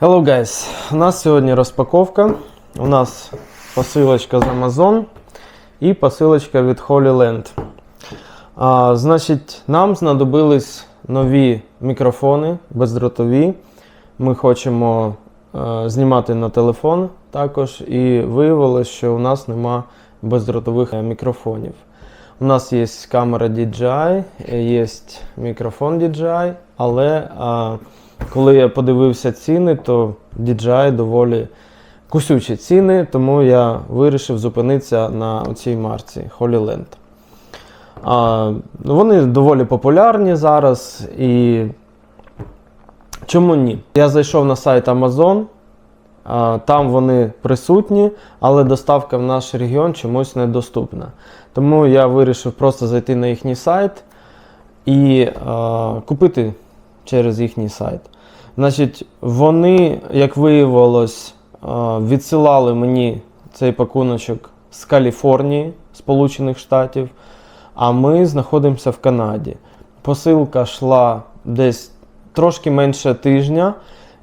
Hello guys! У нас сьогодні розпаковка. У нас посилочка з Amazon і посилочка від Holy Land. А, значить, нам знадобились нові мікрофони бездротові. Ми хочемо е, знімати на телефон також. І виявилось, що у нас нема бездротових е, мікрофонів. У нас є камера DJI, є мікрофон DJI, але а, коли я подивився ціни, то DJI доволі кусючі ціни, тому я вирішив зупинитися на цій марці Holy Land. Ну, вони доволі популярні зараз і чому ні? Я зайшов на сайт Amazon, а, там вони присутні, але доставка в наш регіон чомусь недоступна. Тому я вирішив просто зайти на їхній сайт і а, купити через їхній сайт. Значить, вони, як виявилось, відсилали мені цей пакуночок з Каліфорнії, Сполучених Штатів, а ми знаходимося в Канаді. Посилка йшла десь трошки менше тижня,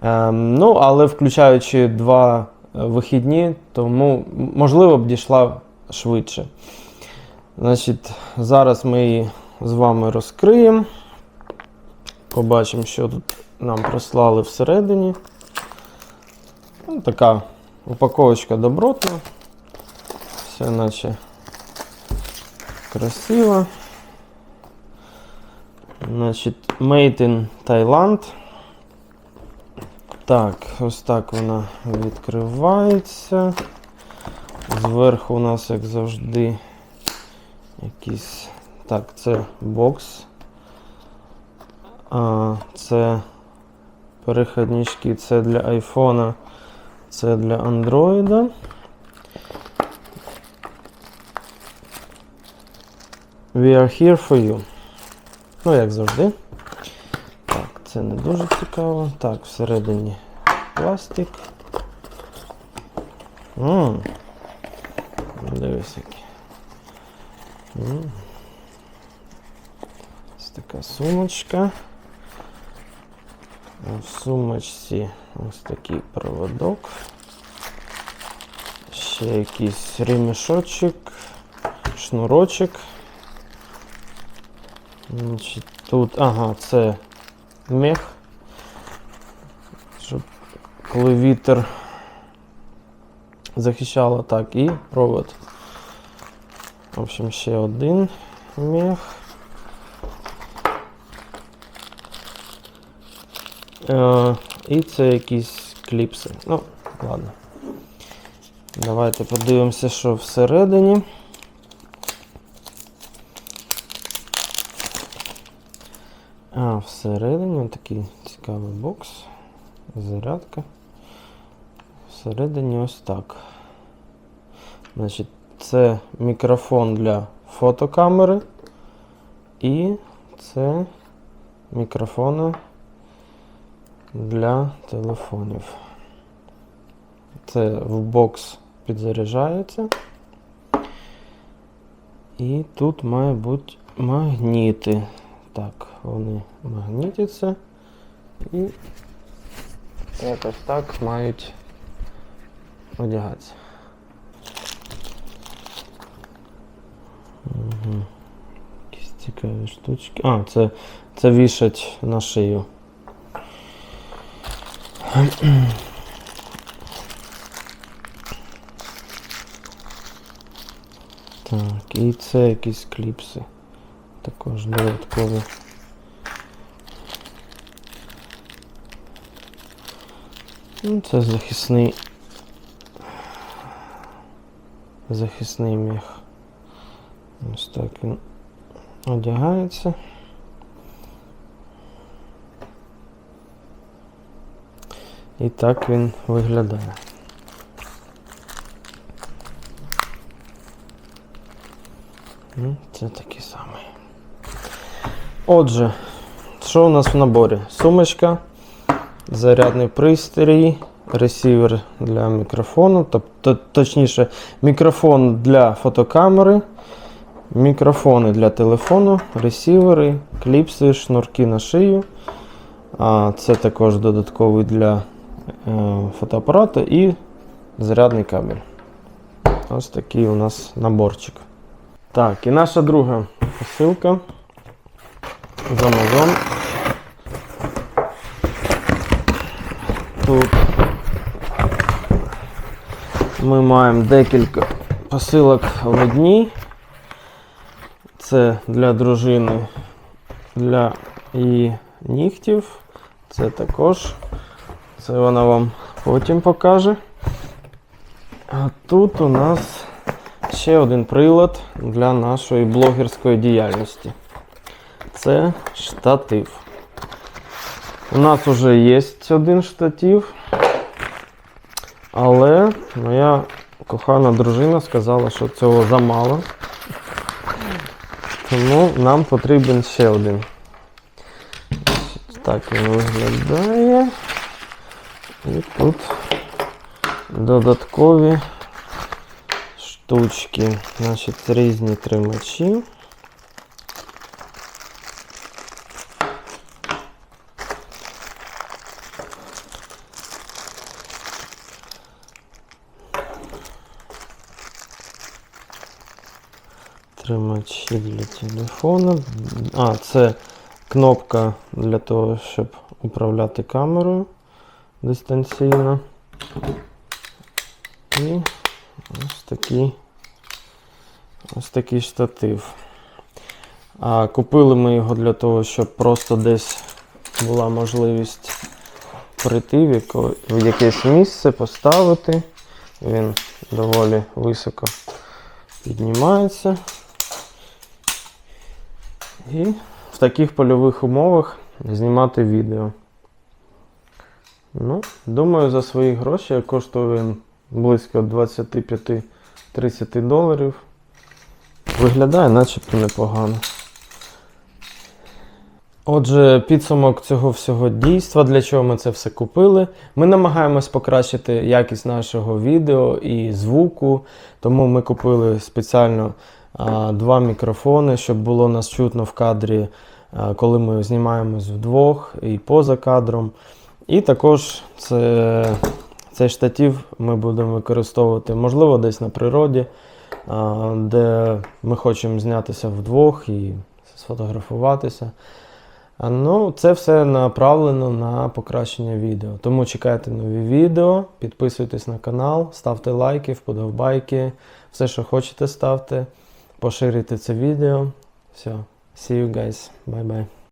ем, ну, але включаючи два е, вихідні, тому можливо б дійшла швидше. Значить, зараз ми її з вами розкриємо. Побачимо, що тут нам прислали всередині. Ну, така упаковочка добротна. Все наче красиво. Значить, Made in Thailand. Так, ось так вона відкривається. Зверху у нас, як завжди, якийсь. Так, це бокс. А, це перехіднички, це для айфона, це для андроїда. We are here for you. Ну, як завжди. Так, це не дуже цікаво. Так, всередині пластик. Ммм. Дивись який. М. Ось така сумочка. В сумочці ось такий проводок. Ще якийсь ремішочок, шнурочок. Тут, ага, це мех. Щоб коли вітер захищало так і провод. В общем, ще один мех. Е, і це якісь кліпси. Ну, ладно. Давайте подивимося, що всередині. А, всередині такий цікавий бокс. Зарядка. Всередині ось так. Значить, це мікрофон для фотокамери. І це мікрофони для телефонів. Це в бокс підзаряджається. І тут має бути магніти. Так, вони магнітяться і якось так мають одягатися. Угу. Якісь цікаві штучки. А, це, це вішать на шию. Так, і це якісь кліпси. Також додатково. Ну, це захисний. Захисний міх. Ось так він одягається. І так він виглядає. Ну, Це такий самий. Отже, що у нас в наборі? Сумочка, зарядний пристрій, ресівер для мікрофону, тобто, точніше, мікрофон для фотокамери, мікрофони для телефону, ресівери, кліпси, шнурки на шию. А це також додатковий для фотоапарата і зарядний кабель. Ось такий у нас наборчик. Так, і наша друга посилка з Amazon. Тут ми маємо декілька посилок в одній. Це для дружини, для її нігтів. Це також. Це вона вам потім покаже. А тут у нас ще один прилад для нашої блогерської діяльності. Це штатив. У нас вже є один штатив, але моя кохана дружина сказала, що цього замало. Тому нам потрібен ще один. Так він виглядає. І тут додаткові штучки. Значить, різні тримачі. Тримачі для телефону. А, це кнопка для того, щоб управляти камерою дистанційно. І ось такий, ось такий штатив. А купили ми його для того, щоб просто десь була можливість прийти в, якесь місце, поставити. Він доволі високо піднімається. І в таких польових умовах знімати відео. Ну, думаю, за свої гроші коштує він близько 25-30 доларів. Виглядає начебто непогано. Отже, підсумок цього всього дійства, для чого ми це все купили. Ми намагаємось покращити якість нашого відео і звуку, тому ми купили спеціально а, два мікрофони, щоб було нас чутно в кадрі, а, коли ми знімаємось вдвох і поза кадром. І також це, цей штатив ми будемо використовувати, можливо, десь на природі, де ми хочемо знятися вдвох і сфотографуватися. Ну, це все направлено на покращення відео. Тому чекайте нові відео, підписуйтесь на канал, ставте лайки, вподобайки, все, що хочете, ставте, поширюйте це відео. Все, see you guys, bye bye.